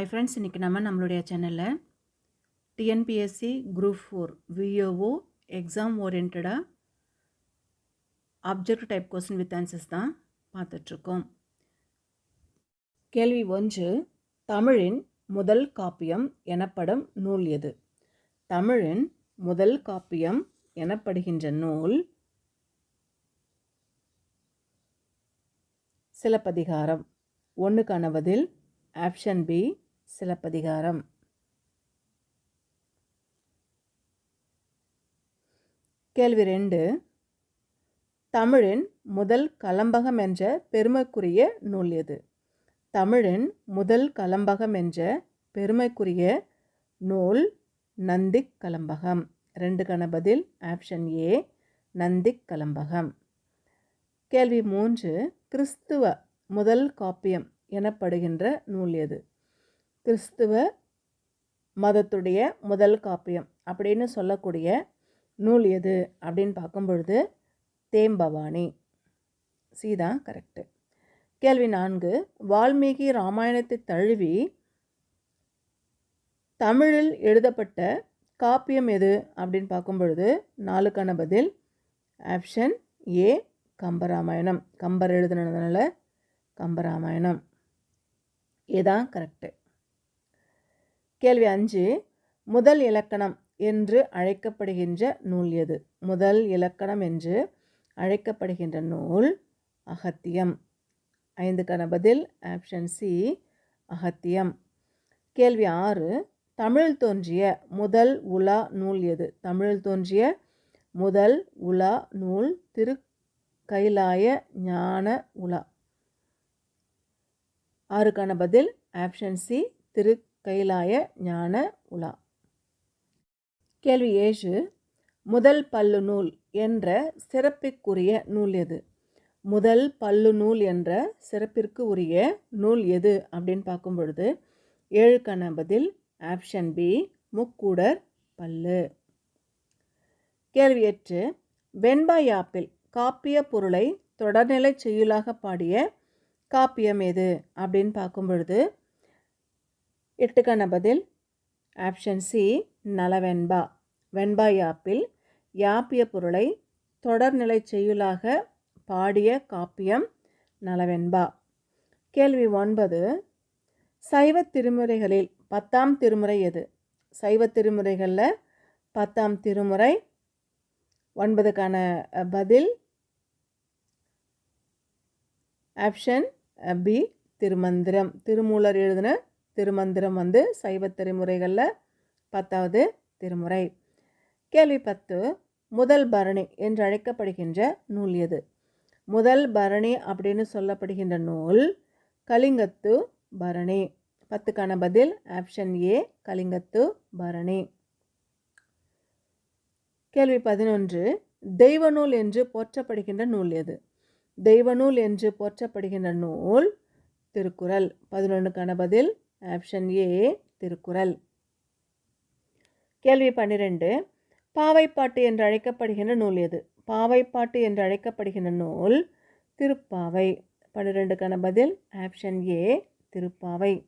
ஐ friends இன்றைக்கி நம்ம நம்மளுடைய சேனலில் TNPSC group four VAO exam ஓரியன்டாக object type question with answers தான் பார்த்துட்ருக்கோம். கேள்வி ஒன்று தமிழின் முதல் காப்பியம் எனப்படும் நூல் எது? தமிழின் முதல் காப்பியம் எனப்படுகின்ற நூல் சிலப்பதிகாரம். ஒன்றுக்கான பதில் ஆப்ஷன் பி சிலப்பதிகாரம் கேள்வி ரெண்டு. தமிழின் முதல் கலம்பகம் என்ற பெருமைக்குரிய நூல் எது? தமிழின் முதல் கலம்பகம் என்ற பெருமைக்குரிய நூல் நந்திக் கலம்பகம். ரெண்டு கணபதில் ஆப்ஷன் ஏ நந்திக் கலம்பகம். கேள்வி மூன்று கிறிஸ்துவ முதல் காப்பியம் எனப்படுகின்ற நூல் எது? கிறிஸ்துவ மதத்துடைய முதல் காப்பியம் அப்படின்னு சொல்லக்கூடிய நூல் எது அப்படின்னு பார்க்கும் பொழுது தேம்பவானி சி தான் கரெக்டு கேள்வி நான்கு வால்மீகி ராமாயணத்தை தழுவி தமிழில் எழுதப்பட்ட காப்பியம் எது அப்படின்னு பார்க்கும் பொழுது நாலுக்கான பதில் ஆப்ஷன் ஏ கம்பராமாயணம். கம்பர் எழுதுனதுனால கம்பராமாயணம். இதுதான் கரெக்டு கேள்வி அஞ்சு முதல் இலக்கணம் என்று அழைக்கப்படுகின்ற நூல் எது? முதல் இலக்கணம் என்று அழைக்கப்படுகின்ற நூல் அகத்தியம். ஐந்துக்கான பதில் ஆப்ஷன் சி அகத்தியம். கேள்வி ஆறு தமிழில் தோன்றிய முதல் உலா நூல் எது? தமிழில் தோன்றிய முதல் உலா நூல் திரு கைலாய ஞான உலா. ஆறுக்கான பதில் ஆப்ஷன் சி திரு கைலாய ஞான உலா. கேள்வி ஏழு முதல் பல்லு நூல் என்ற சிறப்பிற்குரிய நூல் எது? முதல் பல்லு நூல் என்ற சிறப்பிற்கு உரிய நூல் எது? அப்படின்னு பார்க்கும் பொழுது ஏழுக்கான பதில் ஆப்ஷன் பி முக்கூடர் பல்லு. கேள்வி எட்டு வெண்பாய் ஆப்பிள் காப்பிய பொருளை தொடர்நிலை செய்யுளாக பாடிய காப்பியம் எது? அப்படின்னு பார்க்கும் பொழுது எட்டுக்கான பதில். Option C நலவெண்பா. வெண்பா யாப்பில் யாப்பிய பொருளை தொடர்நிலை செய்யுளாக பாடிய காப்பியம் நலவெண்பா. கேள்வி ஒன்பது சைவ திருமுறைகளில் பத்தாம் திருமுறை எது? சைவ திருமுறைகளில் பத்தாம் திருமுறை. ஒன்பதுக்கான பதில். Option B Thirumanthiram. திருமூலர் எழுதின திருமந்திரம் வந்து சைவ திருமுறைகளில் பத்தாவது திருமுறை. கேள்வி பத்து முதல் பரணி என்று அழைக்கப்படுகின்ற நூல் எது? முதல் பரணி அப்படின்னு சொல்லப்படுகின்ற நூல் கலிங்கத்து பரணி. பத்துக்கான பதில் ஆப்ஷன் ஏ கலிங்கத்து பரணி. கேள்வி பதினொன்று தெய்வ நூல் என்று போற்றப்படுகின்ற நூல் எது? தெய்வ நூல் என்று போற்றப்படுகின்ற நூல் திருக்குறள். பதினொன்றுக்கான பதில் ஆப்ஷன் ஏ திருக்குறள். கேள்வி பன்னிரெண்டு. பாவைப்பாட்டு என்று அழைக்கப்படுகின்ற நூல் எது? பாவைப்பாட்டு என்று அழைக்கப்படுகின்ற நூல் திருப்பாவை. பன்னிரெண்டுக்கான பதில் ஆப்ஷன் ஏ திருப்பாவை.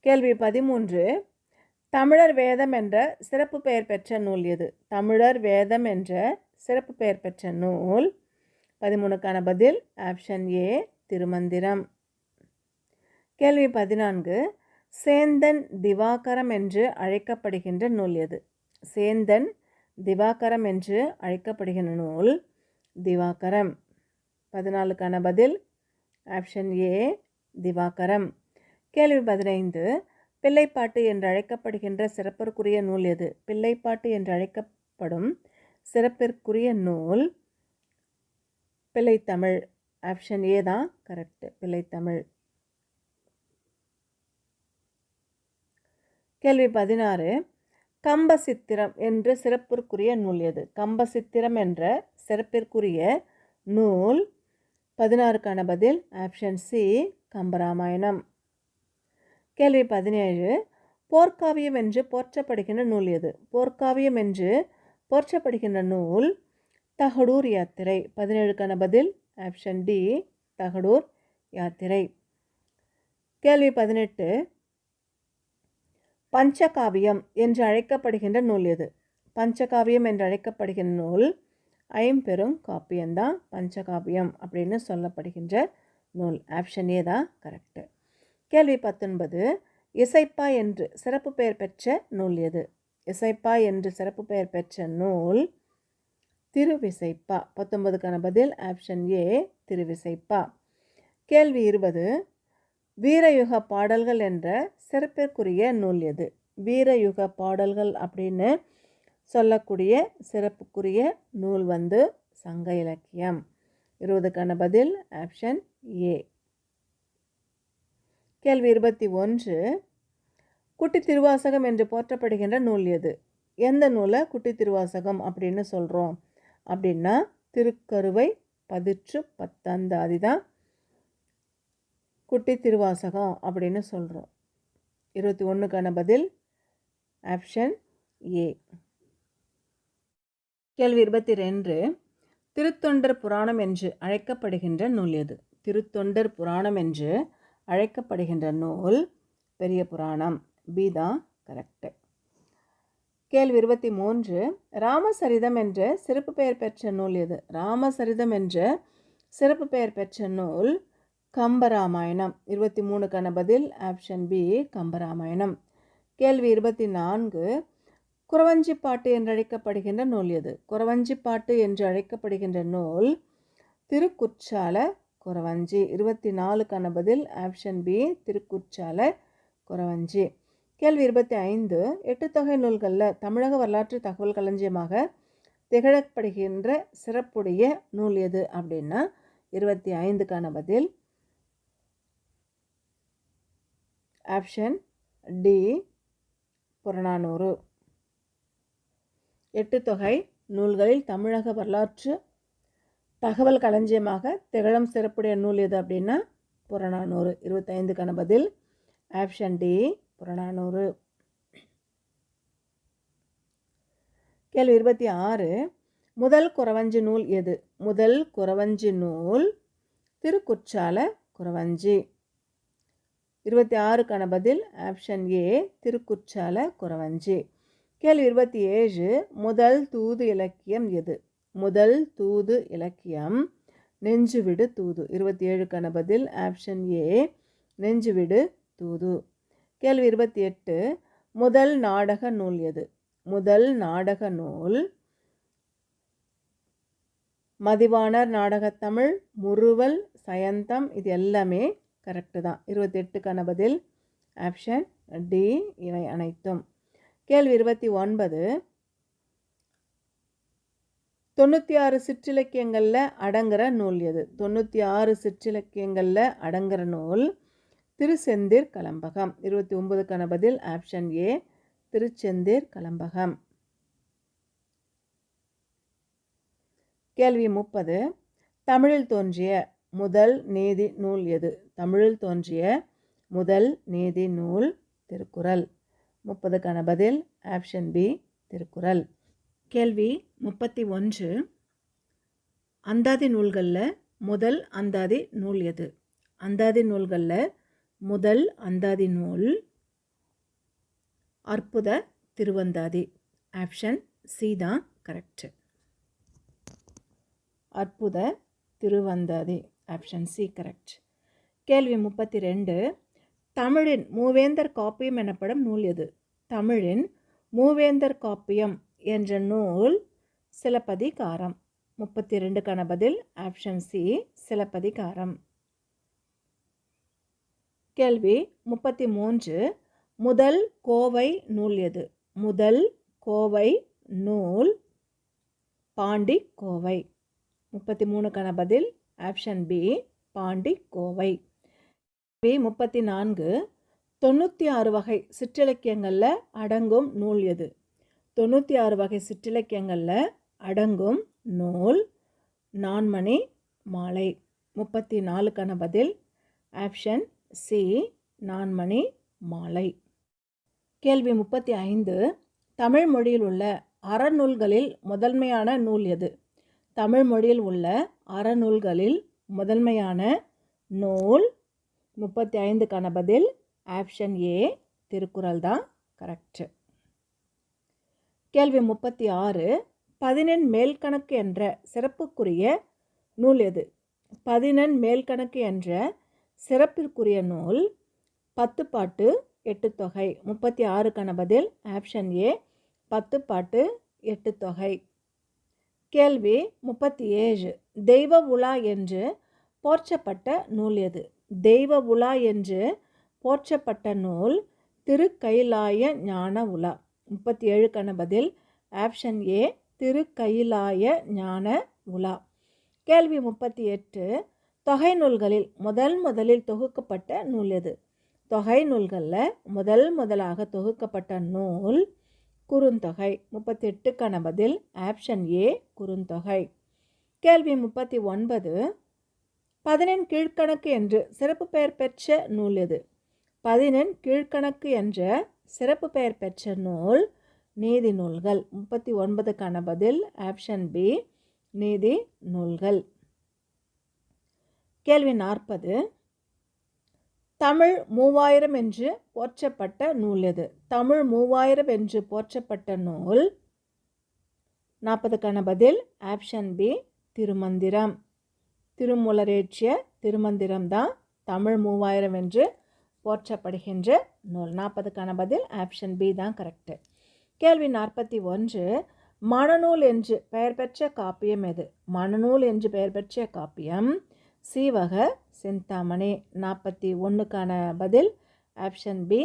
கேள்வி பதிமூன்று. தமிழர் வேதம் என்ற சிறப்பு பெயர் பெற்ற நூல் எது? தமிழர் வேதம் என்ற சிறப்பு பெயர் பெற்ற நூல். பதிமூணுக்கான பதில் ஆப்ஷன் ஏ திருமந்திரம். கேள்வி பதினான்கு. சேந்தன் திவாகரம் என்று அழைக்கப்படுகின்ற நூல் எது? சேந்தன் திவாகரம் என்று அழைக்கப்படுகின்ற நூல் திவாகரம். பதினாலுக்கான பதில் ஆப்ஷன் ஏ திவாகரம். கேள்வி பதினைந்து. பிள்ளைப்பாட்டு என்று அழைக்கப்படுகின்ற சிறப்பிற்குரிய நூல் எது? பிள்ளைப்பாட்டு என்று அழைக்கப்படும் சிறப்பிற்குரிய நூல் பிள்ளைத்தமிழ். ஆப்ஷன் ஏ தான் கரெக்டு பிள்ளைத்தமிழ். கேள்வி பதினாறு. கம்பசித்திரம் என்ற சிறப்பிற்குரிய நூல் எது? கம்பசித்திரம் என்ற சிறப்பிற்குரிய நூல். பதினாறுக்கான பதில் ஆப்ஷன் சி கம்பராமாயணம். கேள்வி பதினேழு. போர்க்காவியம் என்று போற்றப்படுகின்ற நூல் எது? போர்க்காவியம் என்று போற்றப்படுகின்ற நூல் தகடூர் யாத்திரை. பதினேழுக்கான பதில் ஆப்ஷன் டி தகடூர் யாத்திரை. கேள்வி பதினெட்டு. பஞ்சகாவியம் என்று அழைக்கப்படுகின்ற நூல் எது? பஞ்சகாவியம் என்று அழைக்கப்படுகின்ற நூல் ஐம்பெரும் காப்பியம்தான். பஞ்சகாவியம் அப்படின்னு சொல்லப்படுகின்ற நூல். ஆப்ஷன் ஏ தான் கரெக்டு கேள்வி பத்தொன்பது. இசைப்பா என்று சிறப்பு பெயர் பெற்ற நூல் எது? இசைப்பா என்று சிறப்பு பெயர் பெற்ற நூல் திருவிசைப்பா. பத்தொன்பதுக்கான பதில். Option A Thiruvisaippa. கேள்வி இருபது. வீரயுக பாடல்கள் என்ற சிறப்பிற்குரிய நூல் எது? வீரயுக பாடல்கள் அப்படின்னு சொல்லக்கூடிய சிறப்புக்குரிய நூல் வந்து சங்க இலக்கியம். இருபதுக்கான பதில் ஆப்ஷன் ஏ. கேள்வி இருபத்தி ஒன்று. குட்டி திருவாசகம் என்று போற்றப்படுகின்ற நூல் எது? எந்த நூலை குட்டி திருவாசகம் அப்படின்னு சொல்கிறோம் அப்படின்னா திருக்கருவை பதிற்று பத்தந்தாதி தான் குட்டி திருவாசகம் அப்படின்னு சொல்கிறோம் இருபத்தி ஒன்றுக்கான பதில் ஆப்ஷன் ஏ கேள்வி இருபத்தி ரெண்டு. திருத்தொண்டர் புராணம் என்று அழைக்கப்படுகின்ற நூல் எது? திருத்தொண்டர் புராணம் என்று அழைக்கப்படுகின்ற நூல் பெரிய புராணம். பி தான் கரெக்டு கேள்வி இருபத்தி மூன்று. ராமசரிதம் என்ற சிறப்பு பெயர் பெற்ற நூல் எது? ராமசரிதம் என்ற சிறப்பு பெயர் பெற்ற நூல் கம்பராமாயணம். இருபத்தி மூணுக்கான பதில் ஆப்ஷன் பி கம்பராமாயணம். கேள்வி இருபத்தி நான்கு. குறவஞ்சிப்பாட்டு என்று அழைக்கப்படுகின்ற நூல் எது? குறவஞ்சிப்பாட்டு என்று அழைக்கப்படுகின்ற நூல் திருக்குற்றால குறவஞ்சி. இருபத்தி நாலுக்கான பதில் ஆப்ஷன் பி திருக்குற்றால குறவஞ்சி. கேள்வி இருபத்தி ஐந்து. எட்டு தொகை நூல்களில் தமிழக வரலாற்று தகவல் களஞ்சியமாக திகழப்படுகின்ற சிறப்புடைய நூல் எது அப்படின்னா இருபத்தி ஐந்துக்கான பதில் ஆப்ஷன் டி புறநானூறு. எட்டு தொகை நூல்களில் தமிழக வரலாற்று தகவல் களஞ்சியமாக திகழம் சிறப்புடைய நூல் எது அப்படின்னா புறநானூறு. இருபத்தைந்துக்கான பதில் ஆப்ஷன் டி புறநானூறு. கேள்வி இருபத்தி ஆறு முதல் குறவஞ்சி நூல் எது? முதல் குறவஞ்சி நூல் திருக்குற்றால குறவஞ்சி. இருபத்தி ஆறுக்கான பதில் ஆப்ஷன் ஏ திருக்குற்றால குறவஞ்சி. கேள்வி இருபத்தி ஏழு முதல் தூது இலக்கியம் எது? முதல் தூது இலக்கியம் நெஞ்சுவிடு தூது. இருபத்தி ஏழுக்கான பதில் ஆப்ஷன் ஏ நெஞ்சுவிடு தூது. கேள்வி இருபத்தி எட்டு முதல் நாடக நூல் எது? முதல் நாடக நூல் மதிவாணர் நாடகத்தமிழ் முறுவல் சயந்தம் இது எல்லாமே கரெக்டு தான். இருபத்தெட்டுக்கான பதில் ஆப்ஷன் டி இவை அனைத்தும். கேள்வி இருபத்தி ஒன்பது. தொண்ணூற்றி ஆறு சிற்றிலக்கியங்களில் அடங்குகிற நூல் எது? தொண்ணூற்றி ஆறு சிற்றிலக்கியங்களில் அடங்குகிற நூல் திருச்செந்தீர் கலம்பகம். இருபத்தி ஒன்பதுக்கான பதில் ஆப்ஷன் ஏ திருச்செந்தீர் கலம்பகம். கேள்வி முப்பது. தமிழில் தோன்றிய முதல் நீதி நூல் எது? தமிழில் தோன்றிய முதல் நீதி நூல் திருக்குறள். முப்பதுக்கான பதில் ஆப்ஷன் பி திருக்குறள். கேள்வி முப்பத்தி ஒன்று. அந்தாதி நூல்களில் முதல் அந்தாதி நூல் எது? அந்தாதி நூல்களில் முதல் அந்தாதி நூல் அற்புத திருவந்தாதி. ஆப்ஷன் சி தான் கரெக்டு அற்புத திருவந்தாதி. ஆப்ஷன் சி கரெக்ட் கேள்வி முப்பத்தி ரெண்டு தமிழின் மூவேந்தர் காப்பியம் எனப்படும் நூல் எது? தமிழின் மூவேந்தர் காப்பியம் என்ற நூல் சிலப்பதிகாரம். முப்பத்தி ரெண்டுக்கான பதில் ஆப்ஷன் சி சிலப்பதிகாரம். கேள்வி முப்பத்தி மூன்று முதல் கோவை நூல் எது? முதல் கோவை நூல் பாண்டி கோவை. முப்பத்தி மூணுக்கான பதில் option B Pandi Kovai. B முப்பத்தி நான்கு தொண்ணூற்றி ஆறு வகை சிற்றிலக்கியங்களில் அடங்கும் நூல் எது? தொண்ணூற்றி ஆறு வகை சிற்றிலக்கியங்களில் அடங்கும் நூல் நான்மணி மாலை. முப்பத்தி நாலுக்கான பதில் ஆப்ஷன் சி நான்மணி மாலை. கேள்வி முப்பத்தி ஐந்து. தமிழ் மொழியில் உள்ள அறநூல்களில் முதன்மையான நூல் எது? தமிழ் மொழியில் உள்ள அறநூல்களில் முதன்மையான நூல் முப்பத்தி ஐந்துக்கான பதில் ஆப்ஷன் ஏ திருக்குறள் தான். கரெக்டு. கேள்வி முப்பத்தி ஆறு பதினெண் மேல்கணக்கு என்ற சிறப்புக்குரிய நூல் எது? பதினெண் மேல்கணக்கு என்ற சிறப்பிற்குரிய நூல் பத்து பாட்டு எட்டு தொகை. முப்பத்தி ஆறுக்கான பதில் ஆப்ஷன் ஏ பத்து பாட்டு எட்டு தொகை. கேள்வி முப்பத்தி ஏழு தெய்வ உலா என்று போற்றப்பட்ட நூல் எது? தெய்வ உலா என்று போற்றப்பட்ட நூல் திருக்கைலாய ஞான உலா. முப்பத்தி ஏழுக்கான பதில் ஆப்ஷன் ஏ திருக்கைலாய ஞான உலா. கேள்வி முப்பத்தி எட்டு தொகை நூல்களில் முதல் முதலில் தொகுக்கப்பட்ட நூல் எது? தொகை நூல்களில் முதல் முதலாக தொகுக்கப்பட்ட நூல் குறுந்தொகை முப்பத்தெட்டுக்கான பதில் ஆப்ஷன் ஏ குறுந்தொகை. கேள்வி முப்பத்தி ஒன்பது பதினெண் கீழ்கணக்கு என்று சிறப்பு பெயர் பெற்ற நூல் எது? பதினெண் கீழ்கணக்கு என்ற சிறப்பு பெயர் பெற்ற நூல் நீதி நூல்கள். முப்பத்தி ஒன்பதுக்கான பதில் ஆப்ஷன் பி நீதி நூல்கள். கேள்வி நாற்பது தமிழ் மூவாயிரம் என்று போற்றப்பட்ட நூல் எது? தமிழ் மூவாயிரம் என்று போற்றப்பட்ட நூல் நாற்பதுக்கான பதில் ஆப்ஷன் பி திருமந்திரம். திருமுலரேற்றிய திருமந்திரம் தான் தமிழ் மூவாயிரம் என்று போற்றப்படுகின்ற நூல். நாற்பதுக்கான பதில் ஆப்ஷன் பி தான் கரெக்டு. கேள்வி நாற்பத்தி ஒன்று மணநூல் என்று பெயர் பெற்ற காப்பியம் எது? மணநூல் என்று பெயர் பெற்ற காப்பியம் சீவக சிந்தாமணி. நாற்பத்தி ஒன்றுக்கான பதில் ஆப்ஷன் பி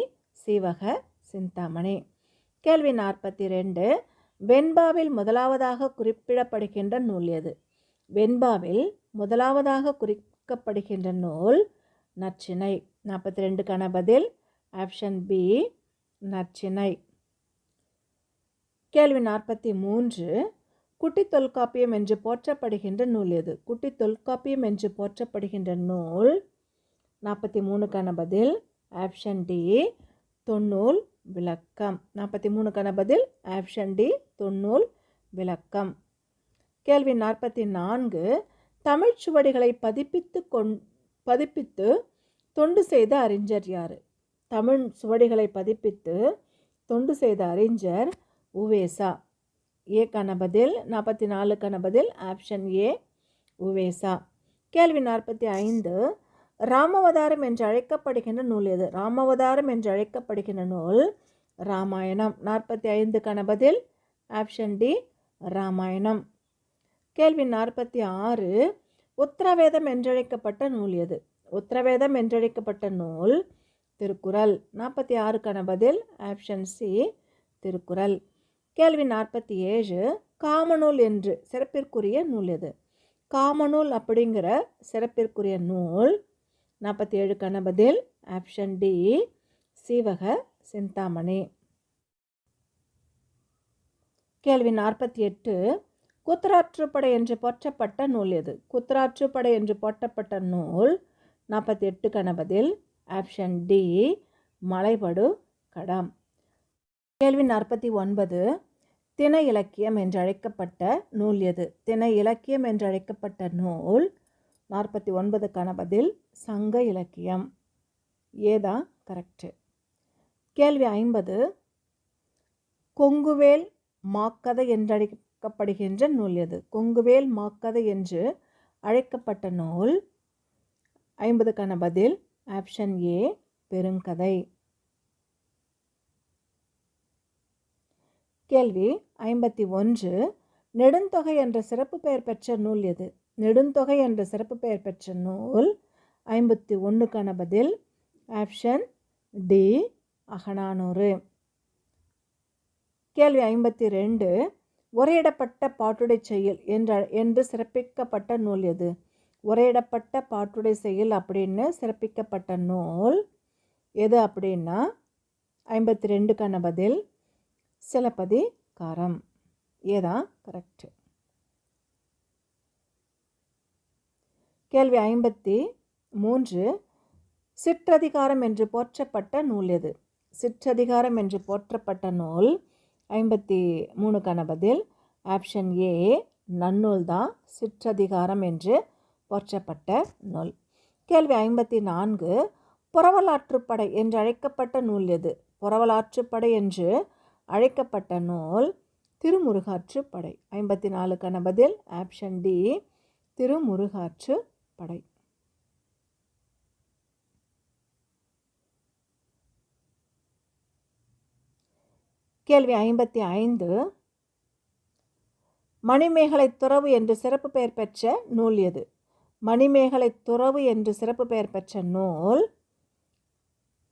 சீவக சிந்தாமணி. கேள்வி நாற்பத்தி ரெண்டு வெண்பாவில் முதலாவதாக குறிப்பிடப்படுகின்ற நூல் எது? வெண்பாவில் முதலாவதாக குறிக்கப்படுகின்ற நூல் நச்சினை. நாற்பத்தி ரெண்டுக்கான பதில் ஆப்ஷன் பி நச்சினை. கேள்வி நாற்பத்தி மூன்று குட்டி தொல்காப்பியம் என்று போற்றப்படுகின்ற நூல் எது? குட்டி தொல்காப்பியம் என்று போற்றப்படுகின்ற நூல் நாற்பத்தி மூணுக்கான பதில் ஆப்ஷன் டி தொன்னூல் விளக்கம். நாற்பத்தி மூணுக்கான பதில் ஆப்ஷன் டி தொன்னூல் விளக்கம். கேள்வி நாற்பத்தி நான்கு தமிழ் சுவடிகளை பதிப்பித்து கொண் பதிப்பித்து தொண்டு செய்த அறிஞர் யார்? தமிழ் சுவடிகளை பதிப்பித்து தொண்டு செய்த அறிஞர் உவேசா. ஏக்கான பதில் நாற்பத்தி நாலுக்கான பதில் ஆப்ஷன் ஏ உவேசா. கேள்வி நாற்பத்தி ஐந்து ராமவதாரம் என்று அழைக்கப்படுகின்ற நூல் எது? ராமவதாரம் என்று அழைக்கப்படுகின்ற நூல் ராமாயணம். நாற்பத்தி ஐந்துக்கான பதில் ஆப்ஷன் டி ராமாயணம். கேள்வி நாற்பத்தி ஆறு உத்தரவேதம் என்றழைக்கப்பட்ட நூல் எது? உத்தரவேதம் என்றழைக்கப்பட்ட நூல் திருக்குறள். நாற்பத்தி ஆறுக்கான பதில் ஆப்ஷன் சி திருக்குறள். கேள்வி நாற்பத்தி ஏழு காமநூல் என்று சிறப்பிற்குரிய நூல் எது? காமநூல் அப்படிங்கிற சிறப்பிற்குரிய நூல். நாற்பத்தி ஏழுக்கான பதில் ஆப்ஷன் டி சீவக சிந்தாமணி. கேள்வி நாற்பத்தி எட்டு குத்தராற்றுப்படை என்று போற்றப்பட்ட நூல் எது? குத்தராற்றுப்படை என்று போற்றப்பட்ட நூல். நாற்பத்தி எட்டுக்கான பதில் ஆப்ஷன் டி மலைபடு கடம். கேள்வி நாற்பத்தி ஒன்பது தின இலக்கியம் என்றழைக்கப்பட்ட நூல் எது? தின இலக்கியம் என்றழைக்கப்பட்ட நூல் நாற்பத்தி ஒன்பதுக்கான பதில் சங்க இலக்கியம். ஏதா கரெக்டு கேள்வி ஐம்பது கொங்குவேல் மாக்கதை என்றழைக்கப்படுகின்ற நூல் எது? கொங்குவேல் மாக்கதை என்று அழைக்கப்பட்ட நூல் ஐம்பதுக்கான பதில் ஆப்ஷன் ஏ பெருங்கதை. கேள்வி ஐம்பத்தி ஒன்று. நெடுந்தொகை என்ற சிறப்பு பெயர் பெற்ற நூல் எது? நெடுந்தொகை என்ற சிறப்பு பெயர் பெற்ற நூல் ஐம்பத்தி ஒன்றுக்கான பதில் ஆப்ஷன் டி அகநானூறு. கேள்வி ஐம்பத்தி ரெண்டு. உரையிடப்பட்ட பாட்டுடை செயல் என்ற என்று சிறப்பிக்கப்பட்ட நூல் எது? உரையிடப்பட்ட பாட்டுடை செயல் அப்படின்னு சிறப்பிக்கப்பட்ட நூல் எது அப்படின்னா ஐம்பத்தி ரெண்டுக்கான பதில் சிலப்பதி காரம். ஏதான் கரெக்டு கேள்வி ஐம்பத்தி மூன்று. சிற்றதிகாரம் என்று போற்றப்பட்ட நூல் எது? சிற்றதிகாரம் என்று போற்றப்பட்ட நூல் ஐம்பத்தி மூணுக்கான பதில் ஆப்ஷன் ஏ நன்னூல் தான் சிற்றதிகாரம் என்று போற்றப்பட்ட நூல். கேள்வி ஐம்பத்தி நான்கு. புறவலாற்றுப்படை என்று அழைக்கப்பட்ட நூல் எது? புறவலாற்றுப்படை என்று அழைக்கப்பட்ட நூல் திருமுருகாற்று படை. ஐம்பத்தி நாலுக்கான பதில் ஆப்ஷன் டி திருமுருகாற்று படை. கேள்வி ஐம்பத்தி ஐந்து. மணிமேகலை துறவு என்று சிறப்பு பெயர் பெற்ற நூல் எது? மணிமேகலை துறவு என்று சிறப்பு பெயர் பெற்ற நூல்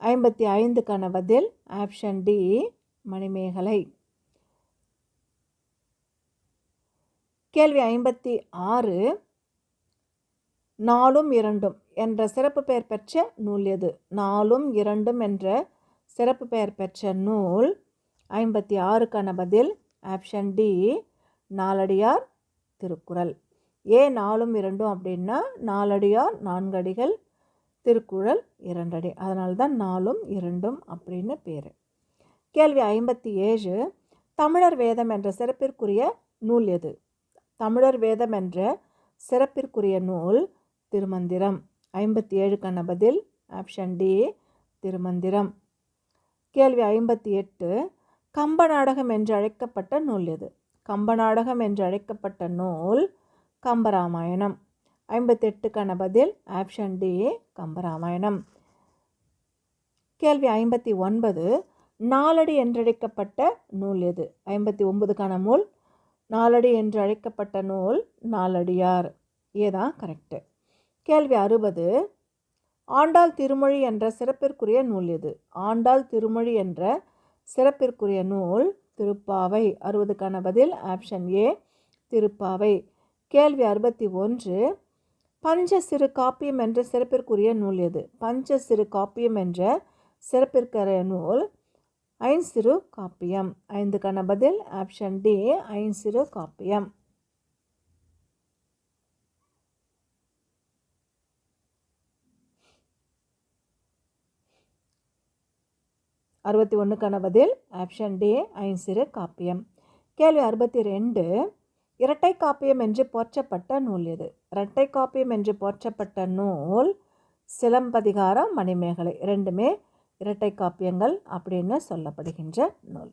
ஐம்பத்தி ஐந்துக்கான பதில் ஆப்ஷன் டி மணிமேகலை. கேள்வி ஐம்பத்தி ஆறு நாலும் இரண்டும் என்ற சிறப்பு பெயர் பெற்ற நூல் எது? நாலும் இரண்டும் என்ற சிறப்பு பெயர் பெற்ற நூல் ஐம்பத்தி ஆறுக்கான பதில் ஆப்ஷன் டி நாலடியார் திருக்குறள். ஏன் நாலும் இரண்டும் அப்படின்னா நாலடியார் நான்கடிகள் திருக்குறள் இரண்டடி. அதனால்தான் நாலும் இரண்டும் அப்படின்னு பேர். கேள்வி ஐம்பத்தி ஏழு தமிழர் வேதம் என்ற சிறப்பிற்குரிய நூல் எது? தமிழர் வேதம் என்ற சிறப்பிற்குரிய நூல் திருமந்திரம். ஐம்பத்தி ஏழுக்கான பதில் ஆப்ஷன் டி திருமந்திரம். கேள்வி ஐம்பத்தி எட்டு கம்ப நாடகம் என்று அழைக்கப்பட்ட நூல் எது? கம்ப நாடகம் என்று அழைக்கப்பட்ட நூல் கம்பராமாயணம். ஐம்பத்தெட்டுக்கான பதில் ஆப்ஷன் டி கம்பராமாயணம். கேள்வி ஐம்பத்தி ஒன்பது நாலடி என்றழைக்கப்பட்ட நூல் எது? ஐம்பத்தி ஒன்பதுக்கான நூல். நாலடி என்று அழைக்கப்பட்ட நூல் நாலடியார் ஏதான் கரெக்டு கேள்வி அறுபது. ஆண்டாள் திருமொழி என்ற சிறப்பிற்குரிய நூல் எது? ஆண்டாள் திருமொழி என்ற சிறப்பிற்குரிய நூல் திருப்பாவை. அறுபதுக்கான பதில் ஆப்ஷன் ஏ திருப்பாவை. கேள்வி அறுபத்தி ஒன்று. பஞ்ச சிறு காப்பியம் என்ற சிறப்பிற்குரிய நூல் எது? பஞ்ச சிறு காப்பியம் என்ற சிறப்பிற்குரிய நூல் ஐன்சிறு காப்பியம். ஐந்துக்கான பதில் ஆப்ஷன் டி ஐன்சிறு காப்பியம். அறுபத்தி ஒன்றுக்கான பதில் ஆப்ஷன் டி ஐன்சிறு காப்பியம். கேள்வி அறுபத்தி ரெண்டு இரட்டை காப்பியம் என்று போற்றப்பட்ட நூல் எது? இரட்டை காப்பியம் என்று போற்றப்பட்ட நூல் சிலம்பதிகாரம் மணிமேகலை. ரெண்டுமே இரட்டை காப்பியங்கள் அப்படின்னு சொல்லப்படுகின்ற நூல்.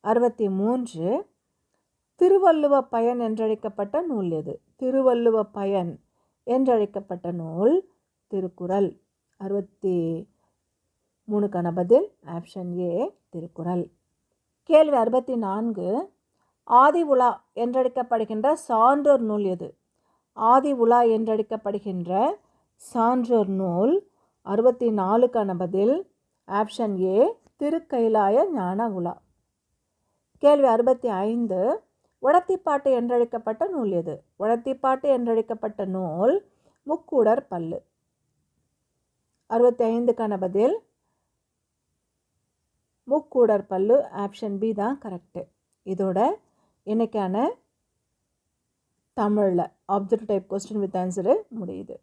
அறுபத்தி மூன்று திருவள்ளுவ பயன் என்றழைக்கப்பட்ட நூல் எது? திருவள்ளுவ பயன் என்றழைக்கப்பட்ட நூல் திருக்குறள். அறுபத்தி மூணுக்கான பதில் ஆப்ஷன் ஏ திருக்குறள். கேள்வி அறுபத்தி நான்கு ஆதி உலா என்றழைக்கப்படுகின்ற சான்றோர் நூல் எது? ஆதி உலா என்றழைக்கப்படுகின்ற சான்றோர் நூல் அறுபத்தி நாலுக்கான பதில் ஆப்ஷன் ஏ திருக்கைலாய ஞான உலா கேள்வி அறுபத்தி ஐந்து உடத்திப்பாட்டு என்றழைக்கப்பட்ட நூல் எது? உடத்திப்பாட்டு என்றழைக்கப்பட்ட நூல் முக்கூடர் பல்லு. அறுபத்தி ஐந்துக்கான பதில் முக்கூடர் பல்லு ஆப்ஷன் பி தான் கரெக்டு இதோட இன்றைக்கான தமிழில் object type question with answer முடியுது.